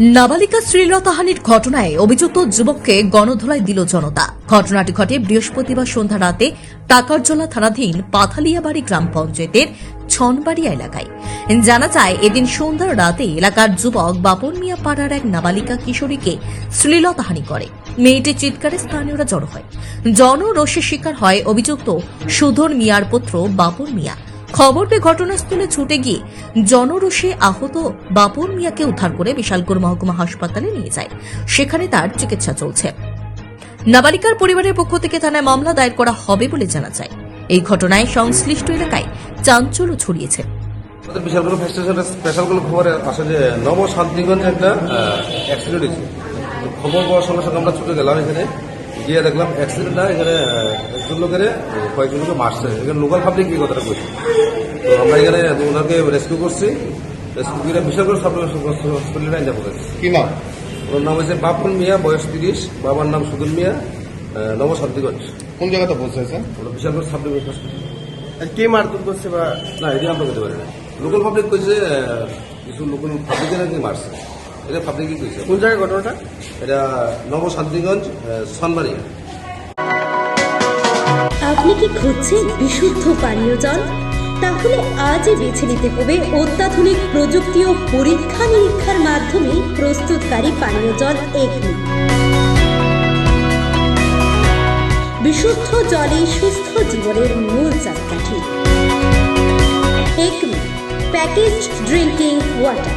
নাবালিকা শ্লীলতাহানির ঘটনায় অভিযুক্ত যুবককে গণধোলায় দিল জনতা। ঘটনাটি ঘটে বৃহস্পতিবার সন্ধ্যা রাতে টাকারজলা থানাধীন পাথালিয়াবাড়ি গ্রাম পঞ্চায়েতের ছনবাড়িয়া এলাকায়। জানা যায়, এদিন সন্ধ্যার রাতে এলাকার যুবক বাপন মিয়া পাড়ার এক নাবালিকা কিশোরীকে শ্লীলতাহানি করে। মেয়েটির চিৎকারে স্থানীয়রা জড়ো হয়। জনরোষের শিকার হয় অভিযুক্ত সুধন মিয়ার পুত্র বাপন মিয়া। খবর পেয়ে ঘটনাস্থলে ছুটে গিয়ে জনরোষে আহত বাপন মিয়াকে উদ্ধার করে বিশালগড় মহকুমা হাসপাতালে নিয়ে যায়। সেখানে তার চিকিৎসা চলছে। নাবালিকার পরিবারের পক্ষ থেকে থানায় মামলা দায়ের করা হবে বলে জানা যায়। এই ঘটনায় সংশ্লিষ্ট এলাকায় চাঞ্চল্য ছড়িয়েছে। খবর পাওয়ার সঙ্গে সঙ্গে আমরা ছুটে গেলাম এখানে। গিয়ে দেখলাম অ্যাক্সিডেন্টটা এখানে একজন লোকের কয়েকজন লোকে মারছে। এখানে লোকাল পাবলিক এই কথাটা বলছে। তো আমরা এখানে ওনাকে রেস্কিউ করছি। রেস্কিউ করে বিশালগড় সাব হসপিটালে আইন যাব। কি নাম? ওর নাম হচ্ছে বাপুন মিয়া বয়স তিরিশ। বাবার নাম সুদুল মিয়া নব শান্তিগঞ্জ। কোন জায়গাতে পৌঁছেছে ওটা বিশালগড় সাব ডিভিশন হসপিটাল কে মারধর করছে বা না এটা আমরা করতে পারি না। লোকাল পাবলিক কইছে কিছু লোকাল পাবলিকের নাকি মারছে। এটা পাবলিকই কইছে কোন জায়গায় ঘটনাটা? এটা নব শান্তিগঞ্জ সনবাড়িয়া আপনি কি খুঁজছেন বিশুদ্ধ পানীয় জল? তাহলে আজই বেছে নিতে হবে অত্যাধুনিক প্রযুক্তি ও পরীক্ষা নিরীক্ষার মাধ্যমে প্রস্তুতকারী পানীয় জল এগনি। বিশুদ্ধ জলে সুস্থ জীবনের মূল চাকাঠি। Acme package drinking water.